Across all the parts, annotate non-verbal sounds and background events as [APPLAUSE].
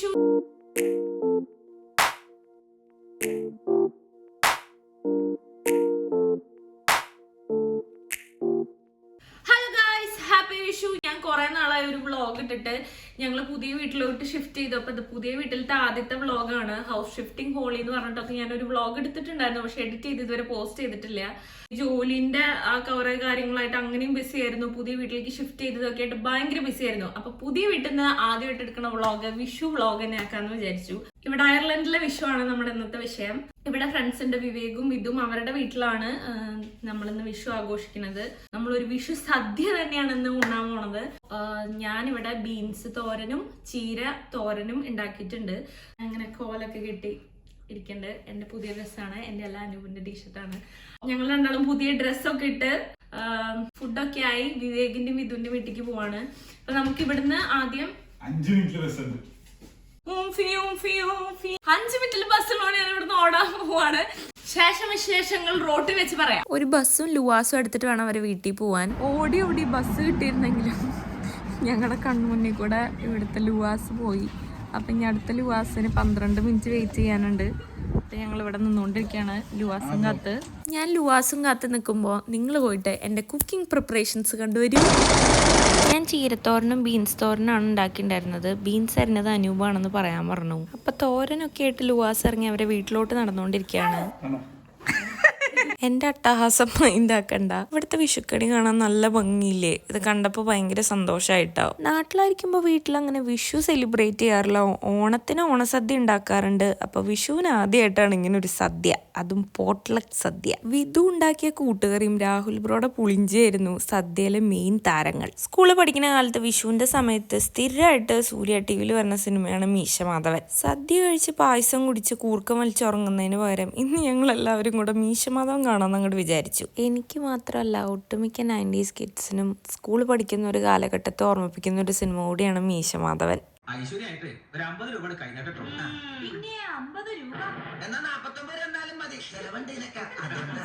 Vishu happy Vishu ഞാൻ കുറെ നാളായി ഒരു വ്ളോഗ് ഇട്ടിട്ട് ഞങ്ങൾ പുതിയ വീട്ടിലോട്ട് ഷിഫ്റ്റ് ചെയ്തപ്പോൾ ഇത് പുതിയ വീട്ടിലത്തെ ആദ്യത്തെ വ്ളോഗാണ് ഹൗസ് ഷിഫ്റ്റിംഗ് ഹോളി എന്ന് പറഞ്ഞിട്ടൊക്കെ ഞാൻ ഒരു വ്ളോഗ് എടുത്തിട്ടുണ്ടായിരുന്നു. പക്ഷെ എഡിറ്റ് ചെയ്ത് ഇതുവരെ പോസ്റ്റ് ചെയ്തിട്ടില്ല. ജോലിന്റെ ആ കുറെ കാര്യങ്ങളായിട്ട് അങ്ങനെയും ബിസി ആയിരുന്നു. പുതിയ വീട്ടിലേക്ക് ഷിഫ്റ്റ് ചെയ്തതൊക്കെ ആയിട്ട് ഭയങ്കര ബിസി ആയിരുന്നു. അപ്പൊ പുതിയ വീട്ടിൽ നിന്ന് ആദ്യമായിട്ട് എടുക്കുന്ന വ്ളോഗ് വിഷു വ്ളോഗ് തന്നെ ആക്കാന്ന് വിചാരിച്ചു. ഇവിടെ അയർലൻഡിലെ വിഷുവാണ് നമ്മുടെ ഇന്നത്തെ വിഷയം. ഇവിടെ ഫ്രണ്ട്സിന്റെ വിവേകും ഇതും അവരുടെ വീട്ടിലാണ് നമ്മളിന്ന് വിഷു ആഘോഷിക്കുന്നത്. ഒരു വിഷു സദ്യ തന്നെയാണ് ഇന്ന് ഉണ്ണാൻ പോണത്. ഞാനിവിടെ ബീൻസ് തോരനും ചീര തോരനും ഉണ്ടാക്കിയിട്ടുണ്ട്. അങ്ങനെ കോലൊക്കെ കിട്ടി ഇരിക്കണ്ട്. എന്റെ പുതിയ ഡ്രസ്സാണ്. എന്റെ എല്ലാ അനുപിന്റെ ടീഷർട്ടാണ്. ഞങ്ങൾ രണ്ടാളും പുതിയ ഡ്രസ്സൊക്കെ ഇട്ട് ഫുഡൊക്കെ ആയി വിവേകിന്റെയും മിഥുന്റെ വീട്ടിലേക്ക് പോവാണ്. അപ്പൊ നമുക്ക് ഇവിടുന്ന് ആദ്യം അഞ്ചു മിനിറ്റ് ബസ് ഉണ്ട്. അഞ്ച് മിനിറ്റിൽ ബസ്സിലാണ് ഞാൻ ഇവിടുന്ന് ഓടാൻ പോവാണ്. ശേഷം വിശേഷങ്ങൾ റോട്ടിൽ വെച്ച് പറയാം. ഒരു ബസ്സും ലുവാസും എടുത്തിട്ട് വേണം അവരെ വീട്ടിൽ പോവാൻ. ഓടി ഓടി ബസ് കിട്ടിയിരുന്നെങ്കിലും ഞങ്ങളുടെ കൺമുന്നിൽ കൂടെ ഇവിടുത്തെ ലുവാസ് പോയി. അപ്പം ഇനി അടുത്ത ലുവാസിന് പന്ത്രണ്ട് മിനിറ്റ് വെയിറ്റ് ചെയ്യാനുണ്ട്. അപ്പം ഞങ്ങൾ ഇവിടെ നിന്നുകൊണ്ടിരിക്കുകയാണ് ലുവാസും കാത്ത് ഞാൻ ലുവാസും കാത്ത് നിൽക്കുമ്പോൾ നിങ്ങൾ പോയിട്ട് എന്റെ കുക്കിംഗ് പ്രിപ്പറേഷൻസ് കണ്ടുവരും. ഞാൻ ചീരത്തോരനും ബീൻസ് തോരനാണ് ഉണ്ടാക്കിയിട്ടുണ്ടായിരുന്നത്. ബീൻസ് അരിഞ്ഞത് അനൂപാണെന്ന് പറയാൻ പറഞ്ഞു. അപ്പം തോരനൊക്കെ ആയിട്ട് ലുവാസ് ഇറങ്ങി അവരെ വീട്ടിലോട്ട് നടന്നുകൊണ്ടിരിക്കുകയാണ്. എന്റെ അട്ടഹാസം [LAUGHS] മൈൻഡാക്കണ്ട ഇവിടുത്തെ വിഷുക്കണി കാണാൻ നല്ല ഭംഗിയില്ലേ? ഇത് കണ്ടപ്പോൾ ഭയങ്കര സന്തോഷമായിട്ടോ നാട്ടിലായിരിക്കുമ്പോൾ വീട്ടിൽ അങ്ങനെ വിഷു സെലിബ്രേറ്റ് ചെയ്യാറില്ല. ഓണത്തിന് ഓണസദ്യ ഉണ്ടാക്കാറുണ്ട്. അപ്പൊ വിഷുവിന് ആദ്യമായിട്ടാണ് ഇങ്ങനെ ഒരു സദ്യ. അതും പോട്ട്ലക് സദ്യ. വിധു ഉണ്ടാക്കിയ കൂട്ടുകറിയും രാഹുൽ ബ്രോയുടെ പുളിഞ്ചിയായിരുന്നു സദ്യയിലെ മെയിൻ താരങ്ങൾ. സ്കൂളിൽ പഠിക്കുന്ന കാലത്ത് വിഷുവിന്റെ സമയത്ത് സ്ഥിരമായിട്ട് സൂര്യ ടി വിയിൽ വരുന്ന സിനിമയാണ് മീശ മാധവൻ. സദ്യ കഴിച്ച് പായസം കുടിച്ച് കൂർക്കം വലിച്ചുറങ്ങുന്നതിന് പകരം ഇന്ന് ഞങ്ങൾ എല്ലാവരും കൂടെ മീശമാധവൻ കാണാമെന്ന് അങ്ങോട്ട് വിചാരിച്ചു. എനിക്ക് മാത്രമല്ല ഒട്ടുമിക്ക നയന്റീസ് കിഡ്സിനും സ്കൂൾ പഠിക്കുന്ന ഒരു കാലഘട്ടത്തെ ഓർമ്മിപ്പിക്കുന്ന ഒരു സിനിമ കൂടിയാണ് മീശമാധവൻ. ഐശ്വര്യായിട്ട് ഒരു അമ്പത് രൂപ കൈനട്ടിട്ടുള്ളൂ പിന്നെ അമ്പത് രൂപ. എന്നാ നാപ്പത്തൊമ്പത്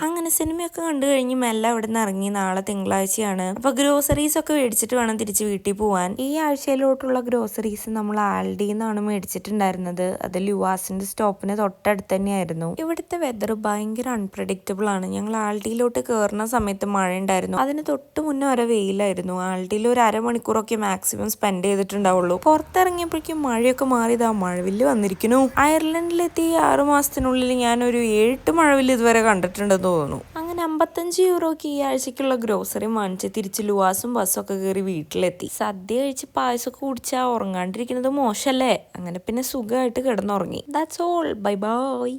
അങ്ങനെ സിനിമയൊക്കെ കണ്ടു കഴിഞ്ഞ് മെല്ലെ അവിടെ നിന്ന് ഇറങ്ങി. നാളെ തിങ്കളാഴ്ചയാണ്. അപ്പൊ ഗ്രോസറീസ് ഒക്കെ മേടിച്ചിട്ട് വേണം തിരിച്ച് വീട്ടിൽ പോവാൻ. ഈ ആഴ്ചയിലോട്ടുള്ള ഗ്രോസറീസ് നമ്മൾ ആൽഡിയിൽ നിന്നാണ് മേടിച്ചിട്ടുണ്ടായിരുന്നത്. അത് ലുവാസിന്റെ സ്റ്റോപ്പിന് തൊട്ടടുത്ത് തന്നെയായിരുന്നു. ഇവിടുത്തെ വെതർ ഭയങ്കര അൺപ്രഡിക്റ്റബിൾ ആണ്. ഞങ്ങൾ ആൽഡിയിലോട്ട് കയറുന്ന സമയത്ത് മഴ ഉണ്ടായിരുന്നു. അതിന് തൊട്ട് മുന്നേ വരെ വെയിലായിരുന്നു. ആൽഡിയിൽ ഒരു അരമണിക്കൂറൊക്കെ മാക്സിമം സ്പെൻഡ് ചെയ്തിട്ടുണ്ടാവുള്ളൂ. പുറത്തിറങ്ങിയപ്പോഴേക്കും മഴയൊക്കെ മാറിയതാ മഴവില്ല് വന്നിരിക്കുന്നു. അയർലൻഡിലെത്തി ആറു മാസത്തിനുള്ളിൽ ഞാൻ ഒരു ഏഴെട്ട് മഴവിൽ ഇതുവരെ കണ്ടിട്ടുണ്ടെന്ന് തോന്നുന്നു. അങ്ങനെ അമ്പത്തഞ്ച് യൂറോക്ക് ഈ ആഴ്ചക്കുള്ള ഗ്രോസറി വാങ്ങിച്ച് തിരിച്ച് ലുവാസും ബസ്സും ഒക്കെ കയറി വീട്ടിലെത്തി. സദ്യ കഴിച്ച് പായസമൊക്കെ കുടിച്ചാ ഉറങ്ങാണ്ടിരിക്കുന്നത് മോശമല്ലേ അങ്ങനെ പിന്നെ സുഖമായിട്ട് കിടന്നുറങ്ങി. That's all bye bye